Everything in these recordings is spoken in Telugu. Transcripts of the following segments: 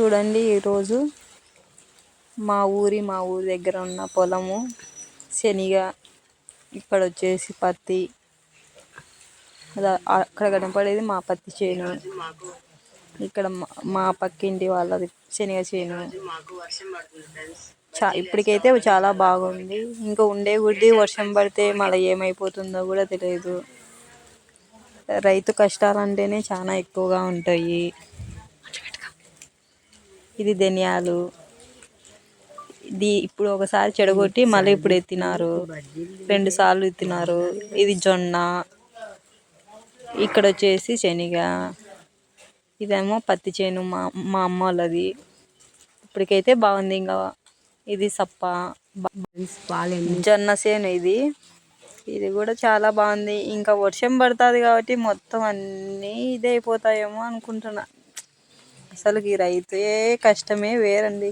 చూడండి ఈరోజు మా ఊరి మా ఊరి దగ్గర ఉన్న పొలము శనిగ ఇక్కడ వచ్చేసి పత్తి. అక్కడ కనపడేది మా పత్తి చేను. ఇక్కడ మా- మా పక్కింటి వాళ్ళది శనగ చేను. చా ఇప్పటికైతే చాలా బాగుంది. ఇంకా ఉండే కొద్దీ వర్షం పడితే మళ్ళీ ఏమైపోతుందో కూడా తెలియదు. రైతు కష్టాలు అంటేనే చాలా ఎక్కువగా ఉంటాయి. ఇది ధనియాలు. ఇది ఇప్పుడు ఒకసారి చెడగొట్టి మళ్ళీ ఇప్పుడు ఎత్తినారు. రెండు సార్లు ఎత్తినారు. ఇది జొన్న. ఇక్కడ వచ్చేసి శనగ. ఇదేమో పత్తి చేను మా మా అమ్మ వాళ్ళది. ఇప్పటికైతే బాగుంది ఇంకా. ఇది సప్ప. జొన్న చేను ఇది. ఇది కూడా చాలా బాగుంది. ఇంకా వర్షం పడుతుంది కాబట్టి మొత్తం అన్నీ ఇదే అయిపోతాయేమో అనుకుంటున్నా. అసలు ఈ రైతే కష్టమే వేరండి.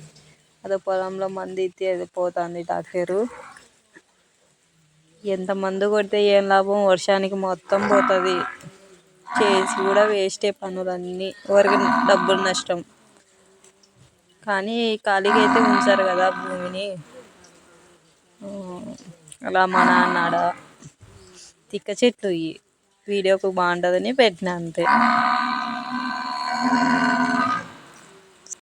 అదో పొలంలో మంది ఎత్తి అది పోతుంది టాక్టరు ఎంత మందు కొడితే ఏం లాభం? వర్షానికి మొత్తం పోతుంది. చేసి కూడా వేస్టే పనులన్నీ. ఎవరికి డబ్బులు నష్టం. కానీ ఖాళీగా అయితే ఉంచారు కదా భూమిని. అలా మా నాన్న తిక్క చెట్లు ఇవి వీడియోకు బాగుంటుందని పెట్టిన అంతే.